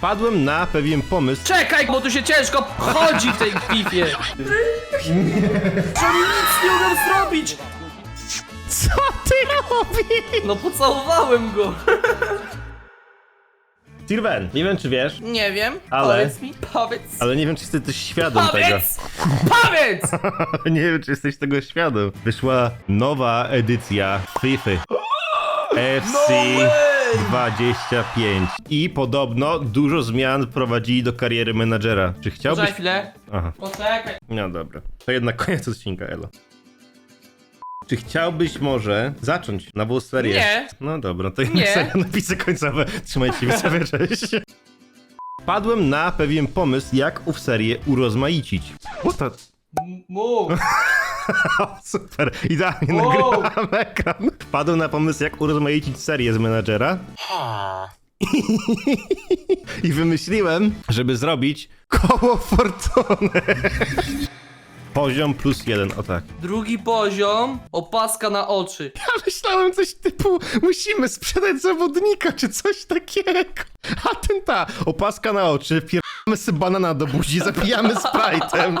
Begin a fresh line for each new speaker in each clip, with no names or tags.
Padłem na pewien pomysł.
Czekaj, bo tu się ciężko chodzi w tej pipie. Oni nic nie umiem zrobić.
Co ty robisz?
No pocałowałem go.
Sylwen, nie wiem czy wiesz,
Nie wiem,
Ale-
powiedz mi, powiedz.
ale nie wiem czy jesteś też świadom tego.
Powiedz! Powiedz!
nie wiem czy jesteś tego świadom. Wyszła nowa edycja FIFA. FC
No way!
25. I podobno dużo zmian wprowadzili do kariery menadżera. Czy chciałbyś...
Poczekaj chwilę.
Aha.
Poczekaj.
No dobra. To jednak koniec odcinka, Elo. Czy chciałbyś może zacząć nową serię?
Nie.
No dobra, to jednak
Nie.
napisy końcowe. Trzymajcie się, widzowie, cześć. Padłem na pewien pomysł, jak ów serię urozmaicić. To...
M- Mów.
super, idealnie
Wow.
nagrywam ekran. Padłem na pomysł, jak urozmaicić serię z menadżera. I wymyśliłem, żeby zrobić koło fortuny. Poziom plus jeden, o tak.
Drugi poziom, opaska na oczy.
Ja myślałem coś typu, musimy sprzedać zawodnika, czy coś takiego. A ten ta, opaska na oczy, pieramy sobie banana do buzi, zapijamy Sprite'em.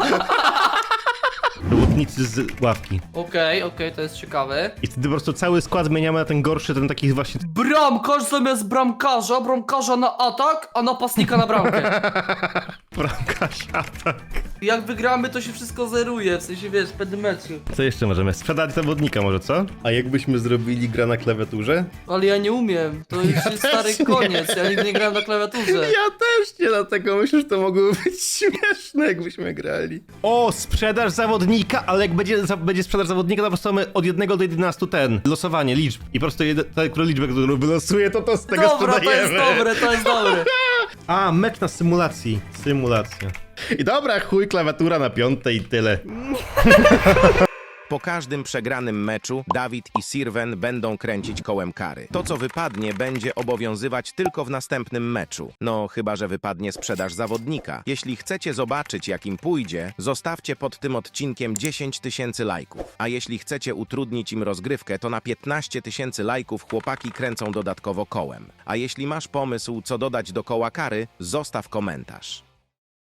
Robotnicy z ławki.
Okej, okej, to jest ciekawe.
I wtedy po prostu cały skład zmieniamy na ten gorszy, ten taki właśnie...
Bramkarz zamiast bramkarza, bramkarza na atak, a napastnika na bramkę.
Bramkarz atak.
Jak wygramy, to się wszystko zeruje, w sensie wiesz, meczu.
Co jeszcze możemy? Sprzedać zawodnika może, co? A jakbyśmy zrobili gra na klawiaturze?
Ale ja nie umiem, to już jest
też
stary
nie.
koniec, ja nigdy nie grałem na klawiaturze.
Ja też nie, dlatego myślę, że to mogłoby być śmieszne, jakbyśmy grali. O, sprzedaż zawodnika, ale jak będzie, za, będzie sprzedaż zawodnika, to po prostu mamy od 1 do 11 ten, losowanie liczb. I po prostu jed, tę którą liczbę, którą wylosuje, to to z tego
Dobra, to
sprzedajemy.
jest dobre, to jest dobre.
A, mecz na symulacji. Symulacja. I dobra, chuj, klawiatura na piąte i tyle.
Po każdym przegranym meczu Dawid i Sirwen będą kręcić kołem kary. To, co wypadnie, będzie obowiązywać tylko w następnym meczu. No, chyba że wypadnie sprzedaż zawodnika. Jeśli chcecie zobaczyć, jak im pójdzie, zostawcie pod tym odcinkiem 10 tysięcy lajków. A jeśli chcecie utrudnić im rozgrywkę, to na 15 tysięcy lajków chłopaki kręcą dodatkowo kołem. A jeśli masz pomysł, co dodać do koła kary, zostaw komentarz.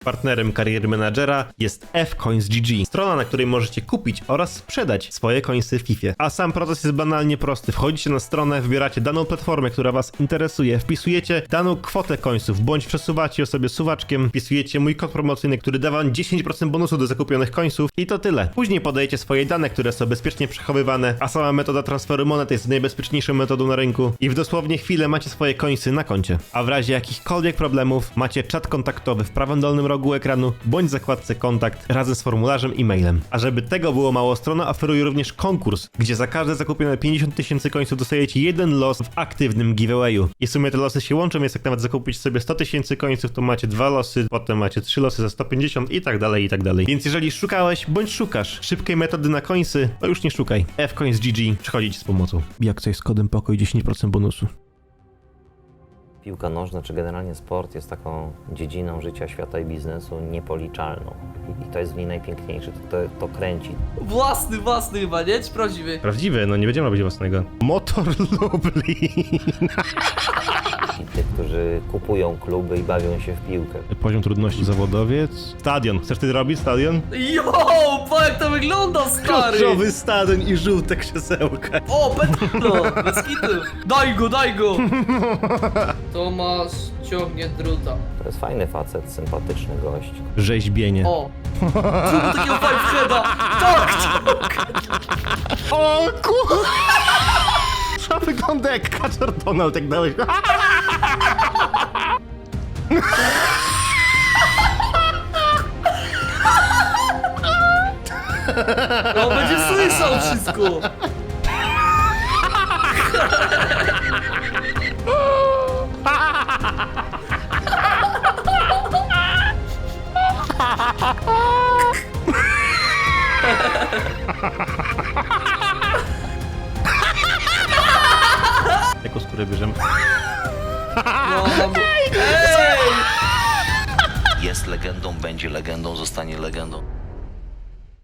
Partnerem kariery menadżera jest fcoins.gg, strona, na której możecie kupić oraz sprzedać swoje coinsy w FIFA. A sam proces jest banalnie prosty. Wchodzicie na stronę, wybieracie daną platformę, która was interesuje, wpisujecie daną kwotę coinsów, bądź przesuwacie ją sobie suwaczkiem, wpisujecie mój kod promocyjny, który da wam 10% bonusu do zakupionych coinsów i to tyle. Później podajecie swoje dane, które są bezpiecznie przechowywane, a sama metoda transferu monet jest najbezpieczniejszą metodą na rynku i w dosłownie chwilę macie swoje coinsy na koncie. A w razie jakichkolwiek problemów macie czat kontaktowy w prawym dolnym rogu ekranu bądź zakładce kontakt razem z formularzem i mailem. A żeby tego było mało, strona oferuje również konkurs, gdzie za każde zakupione 50 tysięcy końców dostajecie jeden los w aktywnym giveawayu. I w sumie te losy się łączą, więc jak nawet zakupić sobie 100 tysięcy końców, to macie dwa losy, potem macie trzy losy za 150 i tak dalej, i tak dalej. Więc jeżeli szukałeś bądź szukasz szybkiej metody na końsy, to już nie szukaj. fcoins.gg przychodzi ci z pomocą. Jak coś z kodem pokój 10% bonusu.
Piłka nożna, czy generalnie sport jest taką dziedziną życia, świata i biznesu niepoliczalną. I, i to jest w niej najpiękniejsze, to, to, to kręci.
Własny, własny chyba, nie? Czy prawdziwy?
Prawdziwy, no nie będziemy robić własnego. Motor Lublin.
I tych, którzy kupują kluby i bawią się w piłkę.
Poziom trudności zawodowiec. Stadion. Chcesz ty robić stadion?
Jo, po jak to wygląda, stary!
Kluczowy stadion i żółte krzesełka.
O, Petro, bez kitu. Daj go, daj go! Tomasz ciągnie druta.
To jest fajny facet, sympatyczny gość.
Rzeźbienie.
O. Czemu takiego five heada? Tak, tak!
O kur... To wygląda jak Kaczor Donald, jak dałeś...
No będzie słyszał wszystko!
Jaką skórę bierzemy?
No, bo- Ej!
jest legendą, będzie legendą, zostanie legendą.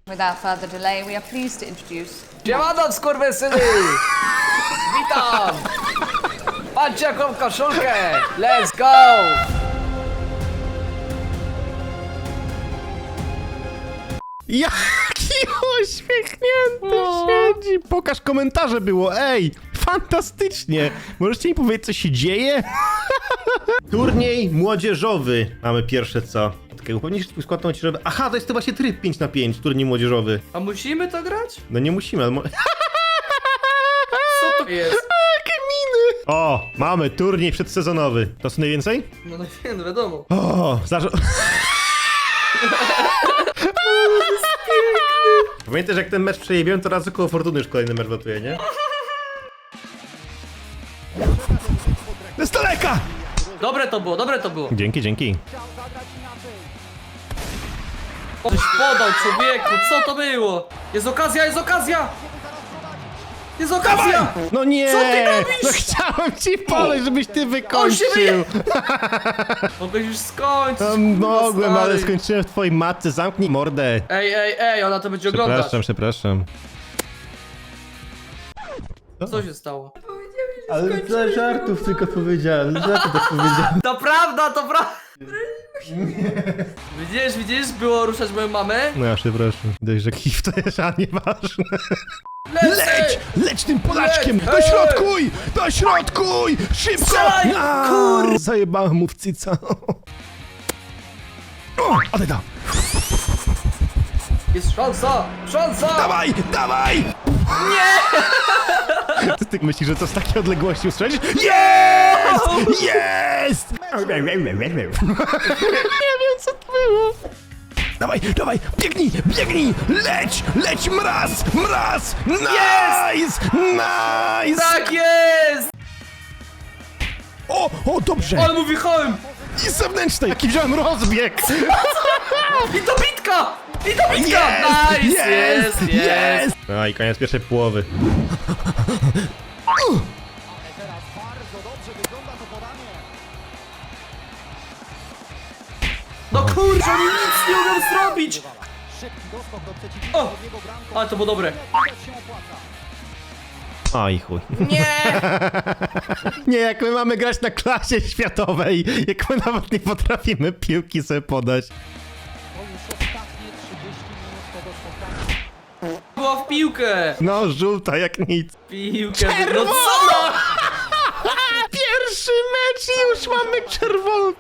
Without further delay, we are pleased to introduce
Siemano, skurwysyny! Witam! Patrzcie jaką koszulkę! Let's go!
Jaki uśmiechnięty no. siedzi! Pokaż komentarze było, ej! Fantastycznie! Możecie mi powiedzieć, co się dzieje? Turniej młodzieżowy. Mamy pierwsze co. Czekaj, upewnić swój skład na młodzieżowy. Aha, to jest to właśnie tryb 5 na 5 turniej młodzieżowy.
A musimy to grać?
No nie musimy, ale...
Co to jest?
O, mamy turniej przedsezonowy. To co najwięcej?
No no wiem, no wiadomo.
O, zaraz. Pamiętaj, że jak ten mecz przejebiłem, to raz około Fortuny już kolejny mecz gotuje, nie? Z daleka!
Dobre to było, dobre to było.
Dzięki, dzięki.
Coś podał człowieku, co to było? Jest okazja, jest okazja! Jest okazja!
No nie!
Co ty robisz?
No chciałem ci poleć, żebyś ty
On się
wykończył!
Mogłeś już skończyć.
No,
kurwa,
mogłem, ale
stary.
skończyłem w twojej matce. Zamknij mordę.
Ej, ej, ej, ona to będzie oglądać.
Przepraszam, przepraszam.
Co się stało?
Ale dla żartów tylko powiedziałem, dla żartów powiedziałem.
To prawda, to prawda! Widzisz, widzisz, było ruszać moją mamę?
No ja przepraszam. Dość, że kif to jest, a nieważne.
Leć!
Leć! Leć tym Polaczkiem!
Leć!
Dośrodkuj! Dośrodkuj! Szybko!
Strzelaj!
A,
Kur-
Zajebałem mu w cyca. O, ale da!
Jest szansa! Szansa!
Dawaj! Dawaj! Nie! Ty, ty myślisz, że to z takiej odległości ustrzelisz? Jest! Jest! Nie wiem, co to było. Dawaj, dawaj, biegnij, biegnij! Leć! Leć mraz! Mraz! Nice! Nice!
Tak jest!
O, o, dobrze!
Ale mu wjechałem!
I zewnętrzny, jaki wziąłem rozbieg!
I to bitka! I to bitka!
Jest!
Nice! Jest! Jest!
jest! No i koniec pierwszej połowy.
No kurczę, oni nic nie umiem zrobić! O! Ale to było dobre.
Oj chuj.
Nie!
Nie, jak my mamy grać na klasie światowej, jak my nawet nie potrafimy piłki sobie podać.
Była w piłkę!
No, żółta jak nic.
Piłkę! No co?
Pierwszy mecz i już mamy czerwoną.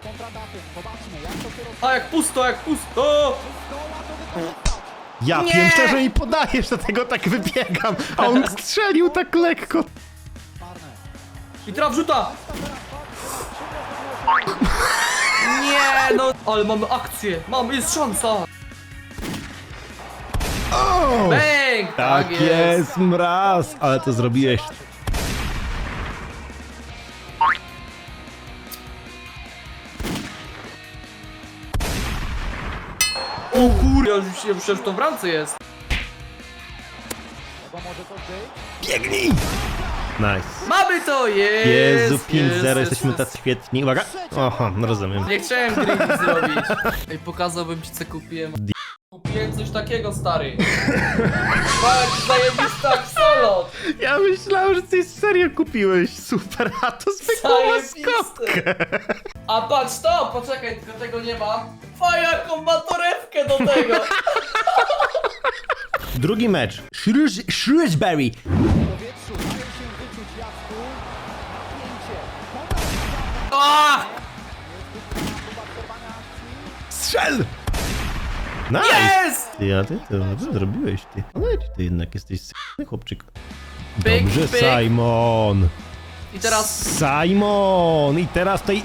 A jak pusto, jak pusto!
Ja
Nie!
wiem, szczerze mi podajesz, dlatego tak wybiegam, a on strzelił tak lekko.
I teraz wrzuta! Nie no! Ale mamy akcję! Mamy, jest szansa!
O!
Bang!
Tak jest, mraz, ale to zrobiłeś.
Ja już myślałem, że to w bramce jest.
Biegnij! Nice.
Mamy to! Jest!
Jezu,
jest,
5-0,
jest,
jesteśmy
jest.
tacy świetni. Uwaga! Oho, no rozumiem.
Nie chciałem greedy zrobić. Ej, pokazałbym ci co kupiłem. Kupiłem coś takiego, stary. Patrz, zajebista solo!
Ja myślałem, że ty serio kupiłeś. Super, a to zwykła maskotka.
A patrz to! Poczekaj, tylko tego nie ma. O, jaką ma torewkę do tego!
Drugi mecz. Shrews- Shrewsbury. Strzel! Nice!
Jest!
Ty, a ty to dobrze zrobiłeś, ty. No i ty jednak jesteś s***ny chłopczyk.
Pyk,
Dobrze,
pyk.
Simon.
I teraz...
Simon! I teraz tutaj...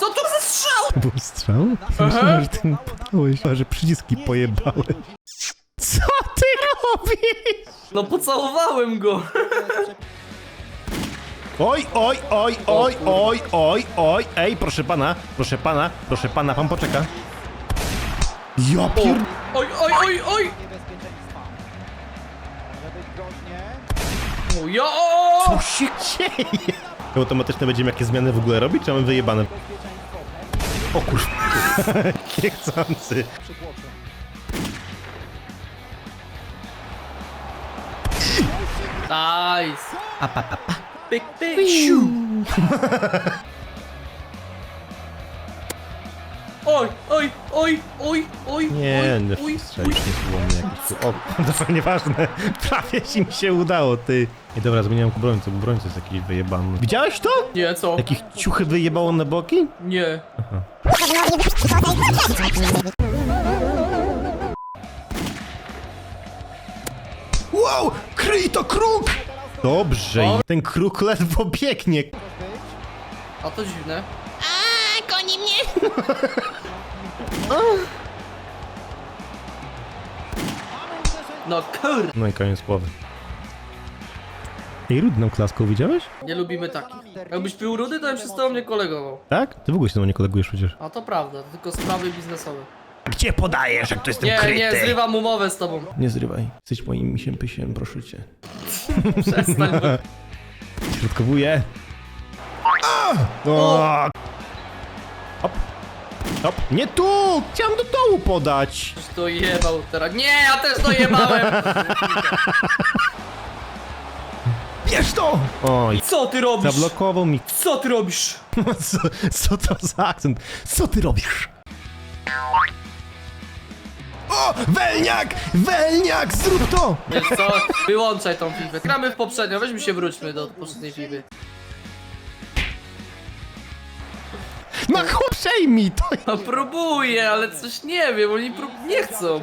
Co to za strzał?
Był strzał? Myślałem, że ty podałeś, a że przyciski pojebałeś. Co ty robisz?
No pocałowałem go.
Oj, oj, oj, oj, oj, oj, oj, ej, proszę pana, proszę pana, proszę pana, pan poczeka. Ja pier...
Oj, oj, oj, oj! O, ja!
Co się dzieje? Automatycznie będziemy jakieś zmiany w ogóle robić, czy mamy wyjebane? O kurwa. Niechcący.
Nice!
Pa, pa, pa, pa.
Pyk, pyk, siu! Oj, oj, oj, oj, oj,
Nie,
oj,
nie
oj,
strzelić nie było mnie jakiś. O, to nieważne. Prawie ci mi się udało, ty. I dobra, zmieniam obrońcę, bo obrońca jest jakiś wyjebany. Widziałeś to?
Nie, co?
Jakich ciuchy wyjebało na boki?
Nie.
Wow! Kryj to kruk! Dobrze,
O.
i ten kruk ledwo biegnie.
A to dziwne. No kur...
No i koniec głowy. Ej, Rudy nam klaską, widziałeś?
Nie lubimy takich. Jakbyś pił rudy, to bym się z tobą nie kolegował.
Tak? Ty w ogóle się z tobą nie kolegujesz przecież.
A to prawda, to tylko sprawy biznesowe.
Gdzie podajesz, jak to jestem
Nie, nie, zrywam umowę z tobą.
Nie zrywaj. Jesteś moim misiem pysiem, proszę cię.
Przestań.
Środkowuję. O! Hop. Hop. Nie tu! Chciałem do dołu podać.
Już to jebał teraz. Nie, ja też dojebałem!
Bierz to! Oj,
Co ty robisz?
zablokował mi.
Co ty robisz?
Co, co to za akcent? Co ty robisz? O! Welniak! Welniak! Zrób to!
Wiesz co? Wyłączaj tą FIFA. Gramy w poprzednio, weźmy się wróćmy do poprzedniej FIFA.
No chłop, przejmij to!
No próbuję, ale coś nie wiem, oni prób... nie chcą.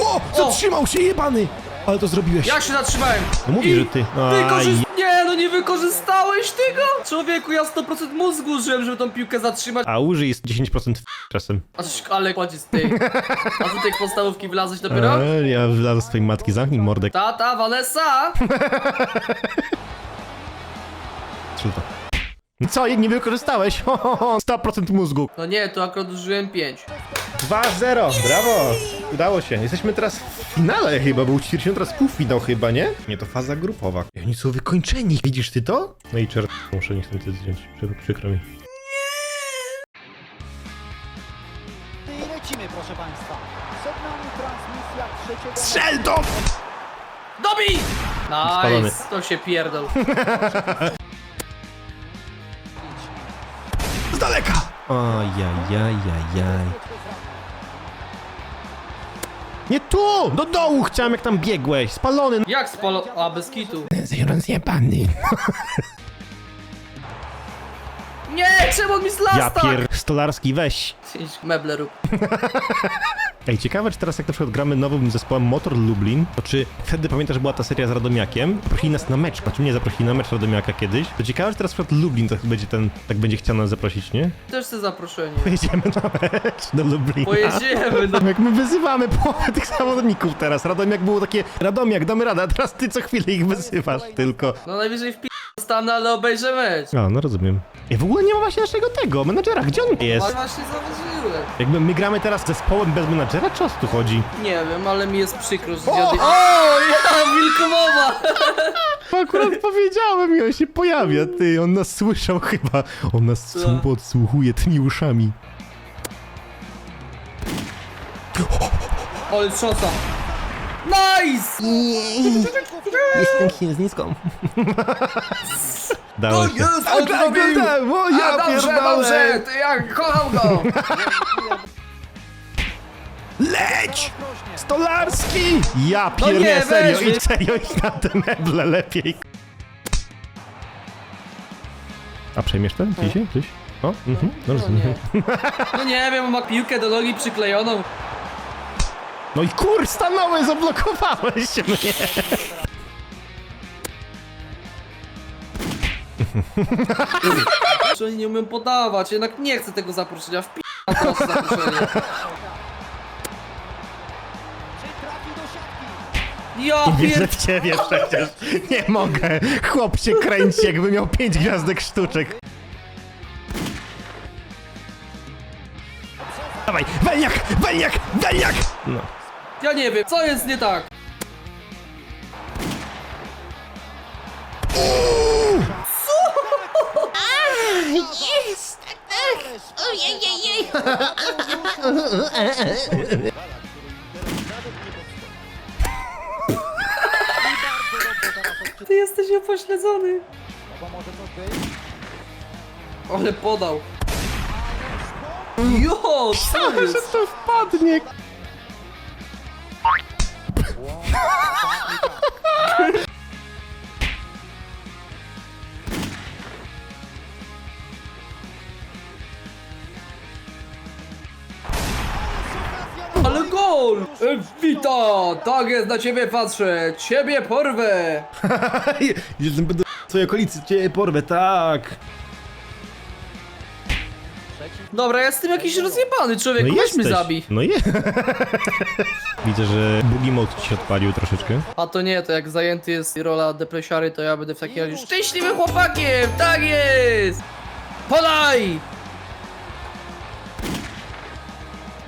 O! Zatrzymał się jebany! Ale to zrobiłeś.
Jak się zatrzymałem?
No mówi,
I
że ty. Aj.
No nie wykorzystałeś tego? Człowieku, ja 100% mózgu użyłem, żeby tą piłkę zatrzymać.
A użyj jest 10% czasem.
A coś, ale chodzi z tej. A ty tej podstawówki wlazłeś dopiero?
E, ja wlazłem z twojej matki, zamknij mordek.
Tata, Vanessa!
Strzel to. No Co, nie wykorzystałeś? Ho, ho, ho. 100% mózgu.
No nie, tu akurat użyłem 5.
2-0, brawo! Udało się. Jesteśmy teraz w finale chyba, bo ćwierćfinał teraz półfinał chyba, nie? Nie, to faza grupowa. I oni są wykończeni. Widzisz ty to? No i czert, muszę niestety zdjąć. Przykro, przykro mi.
I lecimy, proszę Państwa. Przed nami transmisja trzeciego...
Strzel to!
Dobij!
Spalony.
Nice, to się pierdol.
daleka! Ojajajajaj. Nie tu! Do dołu chciałem, jak tam biegłeś. Spalony.
Jak spalo... A, bez kitu.
Rozjebany.
Nie, czemu mi
Ja
zlasta?
pier... Stolarski, weź.
Meble rób.
Ej, ciekawe, czy teraz jak na przykład gramy nowym zespołem Motor Lublin, to czy wtedy pamiętasz, była ta seria z Radomiakiem? Zaprosili nas na mecz, znaczy mnie zaprosili na mecz Radomiaka kiedyś. To ciekawe, czy teraz na przykład Lublin tak będzie ten, tak będzie chciał nas zaprosić, nie?
Też chcę zaproszenie.
Pojedziemy na mecz do Lublina.
Pojedziemy, no.
Jak my wyzywamy połowę tych zawodników teraz. Radomiak było takie, Radomiak, damy radę, a teraz ty co chwilę ich wyzywasz tylko.
No najwyżej w pi... stanę, ale obejrzę mecz.
A, no rozumiem. I w ogóle nie ma właśnie naszego tego, menadżera, gdzie on jest?
właśnie zauważyłem.
Jakby my gramy teraz z zespołem bez menadżera, czy o co tu chodzi?
Nie wiem, ale mi jest przykro, że dziady... O, ja, wilkomowa!
Akurat powiedziałem i on się pojawia, ty, on nas słyszał chyba. On nas
Co?
słu- podsłuchuje tymi uszami.
Ale trzosa. Nice!
Jestem z niską. Dało się.
jest, on zrobił!
O, ja
A dobrze,
pierdolę.
dobrze, to ja kocham go!
Leć! Stolarski! Ja
No
pierdolę,
nie,
serio,
weź,
idź serio, idź na te meble lepiej. A przejmiesz ten dzisiaj? Coś? O, mhm, no rozumiem.
No nie wiem, ma piłkę do nogi przyklejoną.
No i kur, stanąłeś, zablokowałeś mnie.
Oni nie umiem podawać, jednak nie chcę tego zaproszenia, wpi... teraz zaproszenie. Ja
Wierzę
pierd...
w ciebie przecież. Nie mogę. Chłop się kręci, jakby miał pięć gwiazdek sztuczek. Dawaj, Welniak, Welniak, Welniak! No.
Ja nie wiem, co jest nie tak? Ty jesteś upośledzony. Ale podał. Jo, co jest?
to wpadnie.
Gol! E, Wita! Tak jest, na ciebie patrzę! Ciebie porwę!
Jestem do swojej okolicy, cię porwę, tak.
Dobra, ja jestem jakiś rozjebany człowiek,
No
weź mnie
jesteś.
zabij.
No je. Widzę, że bugi mode ci się odpalił troszeczkę.
A to nie, to jak zajęty jest rola depresiary, to ja będę w takim razie szczęśliwym chłopakiem! Tak jest! Podaj!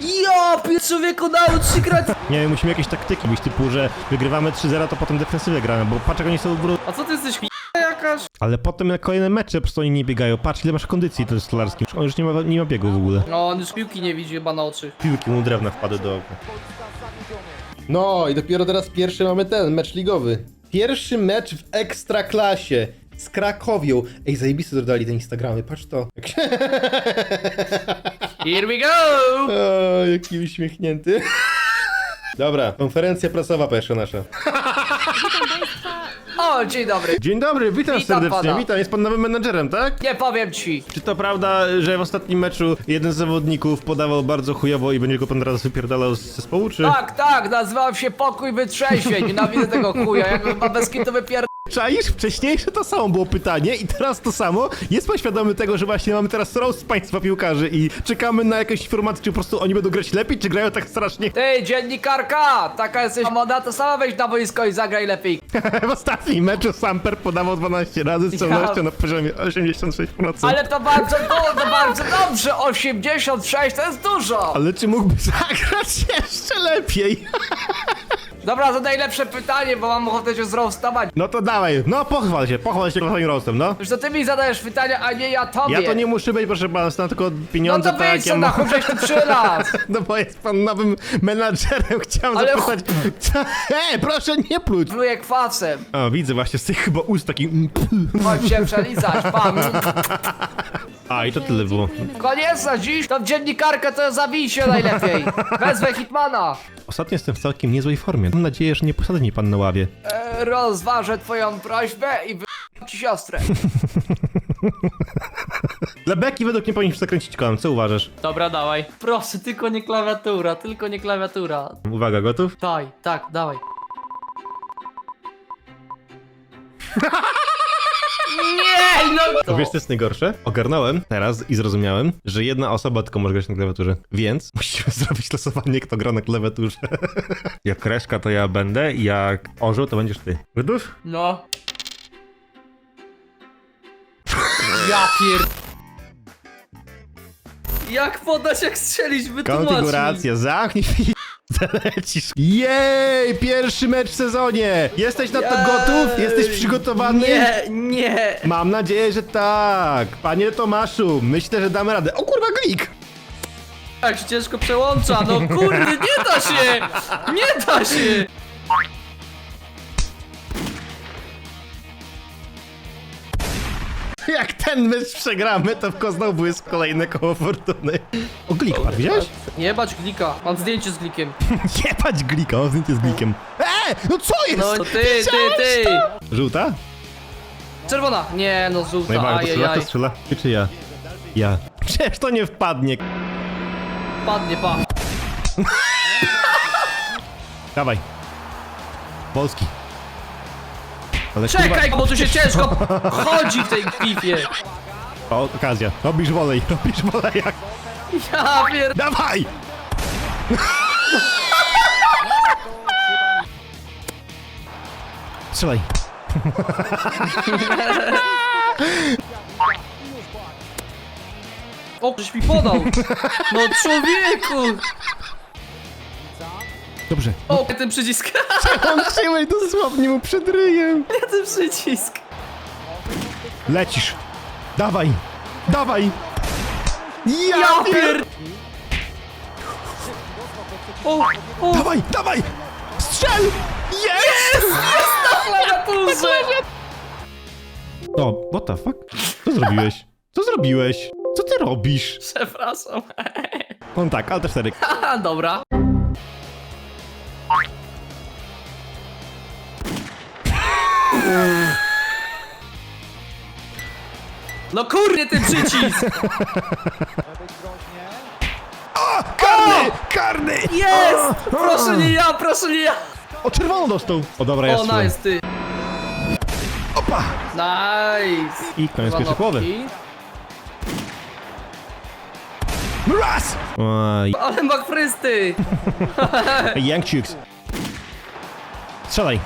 Ja, pier- człowieku, się grać!
Nie wiem, musimy jakieś taktyki być typu, że wygrywamy 3-0, to potem defensywę gramy, bo patrz jak oni są wró-
A co ty jesteś ch- jakaś?
Ale potem jak kolejne mecze po prostu oni nie biegają. Patrz ile masz kondycji to jest stolarskim. On już nie ma, nie ma biegu w ogóle.
No, on już piłki nie widzi chyba na oczy.
Piłki mu drewna wpadły do oka.
No i dopiero teraz pierwszy mamy ten mecz ligowy. Pierwszy mecz w ekstraklasie z Krakowią. Ej, zajebisty dodali te Instagramy, patrz to. Jak.
Here we go!
O, jaki uśmiechnięty. Dobra, konferencja prasowa pierwsza nasza.
O, dzień dobry.
Dzień dobry, witam,
Witam
serdecznie.
pana.
Witam, jest pan nowym menadżerem, tak?
Nie powiem ci.
Czy to prawda, że w ostatnim meczu jeden z zawodników podawał bardzo chujowo i będzie go pan teraz wypierdalał z zespołu, czy?
Tak, tak, nazywam się Pokój Wytrzeźwień. Nienawidzę tego chuja, jakbym ma bez kitu wypier...
Czaisz? Wcześniejsze to samo było pytanie i teraz to samo. Jest pan świadomy tego, że właśnie mamy teraz roast państwa piłkarzy i czekamy na jakieś informacje, czy po prostu oni będą grać lepiej, czy grają tak strasznie?
Ty, dziennikarka! Taka jesteś moda, to sama wejdź na boisko i zagraj lepiej.
w ostatnim meczu Samper podawał 12 razy z celnością na poziomie 86%.
Ale to bardzo dużo, bardzo dobrze. 86 to jest dużo.
Ale czy mógłby zagrać jeszcze lepiej?
Dobra, to najlepsze pytanie, bo mam ochotę cię zroastować.
No to dawaj, no pochwal się, pochwal się swoim roastem, no.
Już to ty mi zadajesz pytania, a nie ja tobie.
Ja to nie muszę być, proszę pana, są tylko
No
pieniądze
to
tak,
wyjdź
ja
co na
mam.
chuj, żeś tu przylas.
No bo jest pan nowym menadżerem, chciałem
Ale
zapytać... Co? Proszę nie pluć!
Pluję kwasem.
O, widzę właśnie z tych chyba ust taki...
Chodź się przelizać, pan.
A, i to tyle było.
Koniec na dziś. To w dziennikarkę to zabij się najlepiej. Wezwę Hitmana.
Ostatnio jestem w całkiem niezłej formie. Mam nadzieję, że nie posadzi mnie pan na ławie.
E, rozważę twoją prośbę i wy... ci siostrę.
Dla beki według mnie powinniśmy zakręcić kołem, co uważasz?
Dobra, dawaj. Proszę, tylko nie klawiatura, tylko nie klawiatura.
Uwaga, gotów?
Daj, tak, dawaj. Nie, no
To wiesz, co jest najgorsze? Ogarnąłem teraz i zrozumiałem, że jedna osoba tylko może grać na klawiaturze. Więc musimy zrobić losowanie, kto gra na klawiaturze. jak kreszka, to ja będę, jak orzeł, to będziesz ty. Gotów?
No. Ja pier... Jak podać, jak strzelić, wytłumacz mi.
Konfiguracja, zamknij fi- Lecisz. Jej, pierwszy mecz w sezonie! Jesteś na to
Jej.
gotów? Jesteś przygotowany?
Nie, nie.
Mam nadzieję, że tak. Panie Tomaszu, myślę, że damy radę. O kurwa, klik!
Jak się ciężko przełącza, no kurde, nie da się! Nie da się!
Jak ten mecz przegramy, to w Koznał błysk kolejne koło fortuny. O, glik, pan widziałeś?
Nie bać glika, mam zdjęcie z glikiem.
Jebać glika, o zdjęcie z blikiem. Eee, no co jest?
No ty, ty, ty!
Żółta?
Czerwona! Nie, no żółta,
Najbardziej, to strzela,
ajajaj.
to strzela. Ty czy ja? Ja. Przecież to nie wpadnie.
Padnie, pa.
Dawaj. Polski. Ale
Czekaj, bo tu się ciężko chodzi w tej pipie.
O, okazja. Robisz wolej, robisz wolej jak...
Ja pier...
Dawaj! Strzelaj.
O, żeś mi podał! No człowieku!
Dobrze.
O, ten przycisk!
Łączyłeś dosłownie mu przed ryjem.
ten przycisk!
Lecisz. Dawaj. Dawaj. Ja,
Ja
pier...
O, o,
Dawaj, dawaj. Strzel! Jest!
klawiaturze!
O, what the fuck? Co zrobiłeś? Co zrobiłeś? Co ty robisz?
Przepraszam.
On tak, Alt 4.
Haha, dobra. No kurde ten przycisk!
Karny! Karny!
Jest! Proszę nie ja, proszę nie ja!
O, czerwono dostał! O, dobra, ja
O, nice, ty.
Opa!
Nice!
I koniec pierwszej połowy. Raz! Oj,
Ale ma frysty!
Young Chicks. Strzelaj!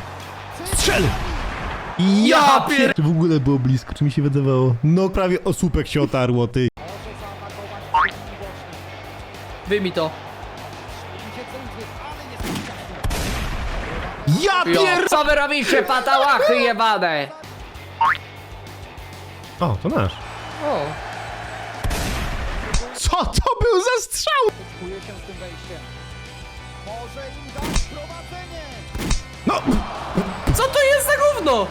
Strzel!
Ja pier...
Czy w ogóle było blisko, czy mi się wydawało? No prawie osłupek się otarło, ty.
Wyjmij to.
Ja pier...
Co wy robicie, patałachy jebane?
O, to nasz.
O.
Co to był za strzał?
Czuje się z tym wejściem. Może im dać prowadzenie.
No,
Co to jest za gówno?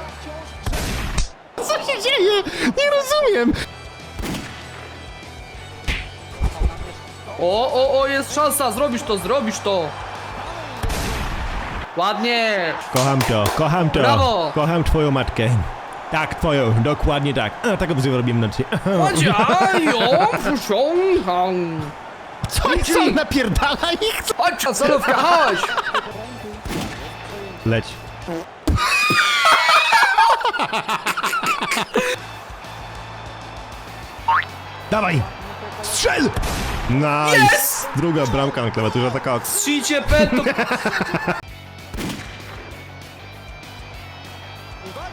Co się dzieje? Nie rozumiem.
O, o, o, jest szansa, zrobisz to, zrobisz to. Ładnie.
Kocham to, kocham to.
Brawo!
Kocham twoją matkę. Tak, twoją, dokładnie tak. A, tak obzywam robiłem nocy.
Podziają, przysiągam.
Co jest co napierdala ich?
Chodź, solówka, chodź.
Leć. Dawaj! Strzel! Nice!
Yes!
Druga bramka na klawiaturze, taka...
Trzycie petu.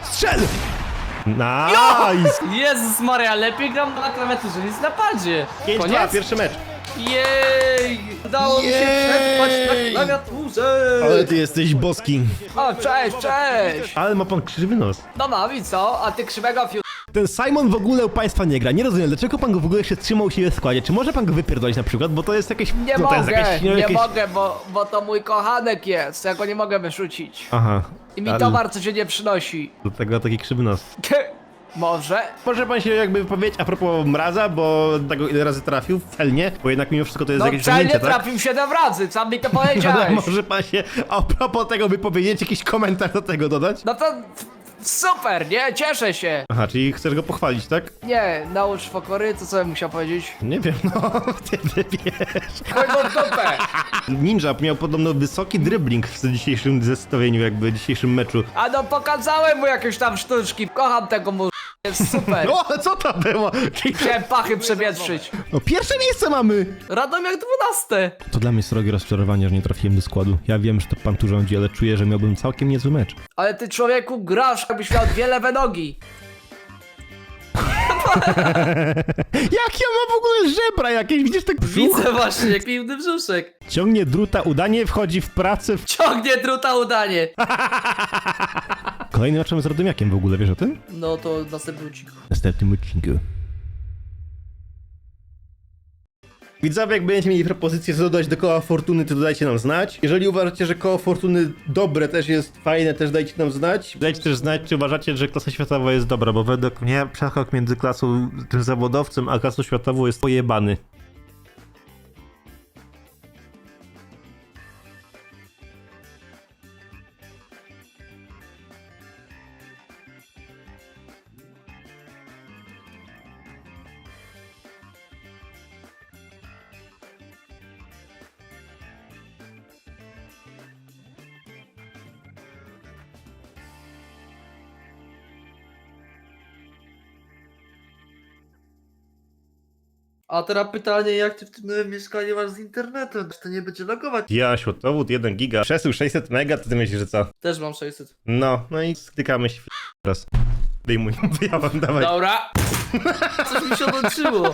Strzel! Nice!
Jezus Maria, lepiej gram na klawiaturze niż na padzie.
5-2, pierwszy mecz.
Jej! Udało mi się
Jej!
przetrwać na klawiaturze.
Ale ty jesteś boski.
O, cześć, cześć.
Ale ma pan krzywy nos.
No mam i co? A ty krzywego fiu...
Ten Simon w ogóle u państwa nie gra. Nie rozumiem, dlaczego pan go w ogóle jeszcze trzymał u siebie w składzie. Czy może pan go wypierdolić na przykład, bo to jest jakieś...
Nie
no, to jest
mogę,
jakieś,
nie
jakieś...
mogę, bo, bo to mój kochanek jest. Ja go nie mogę wyrzucić.
Aha.
I mi
Ale
towar codziennie przynosi.
Dlatego taki krzywy nos.
Może?
Może pan się jakby powiedzieć a propos mraza, bo tego ile razy trafił celnie, bo jednak mimo wszystko to jest
No
jakieś
celnie
osiągnięcie, tak?
trafił siedem razy, sam mi to
Ale
powiedziałeś.
może pan się a propos tego wypowiedzieć, jakiś komentarz do tego dodać?
No to super, nie? Cieszę się.
Aha, czyli chcesz go pochwalić, tak?
Nie, naucz fokory, co co bym musiał powiedzieć?
Nie wiem, no, ty wiesz.
Chodź go w dupę.
Ninja miał podobno wysoki dribbling w dzisiejszym zestawieniu, jakby dzisiejszym meczu.
A no pokazałem mu jakieś tam sztuczki. Kocham tego mu. Jest super.
O, ale co to było?
Chciałem pachy przewietrzyć.
No, pierwsze miejsce mamy!
Radomiak 12.
To dla mnie srogie rozczarowanie, że nie trafiłem do składu. Ja wiem, że to pan tu rządzi, ale czuję, że miałbym całkiem niezły mecz.
Ale ty człowieku grasz, jakbyś miał dwie lewe nogi.
Jak ja mam w ogóle żebra jakieś? Widzisz tak brzuch?
Widzę właśnie, piwny brzuszek.
Ciągnie druta udanie, wchodzi w pracę. W...
Ciągnie druta udanie.
Kolejny meczem z Radomiakiem w ogóle, wiesz o tym?
No to następny odcinku.
W następnym odcinku. Widzowie, jak będziecie mieli propozycję, co dodać do koła fortuny, to dodajcie nam znać. Jeżeli uważacie, że koło fortuny dobre też jest fajne, też dajcie nam znać. Dajcie też znać, czy uważacie, że klasa światowa jest dobra, bo według mnie przeskok między klasą tym zawodowcem, a klasą światową jest pojebany.
A teraz pytanie, jak ty w tym nowym mieszkaniu masz z internetem? Czy to nie będzie logować?
Ja, światowód 1 giga, przesył 600 mega, to ty myślisz, że co?
Też mam 600.
No, no i stykamy się teraz. Wyjmuj, wyjawam, dawaj.
Dobra. Coś mi się odłączyło.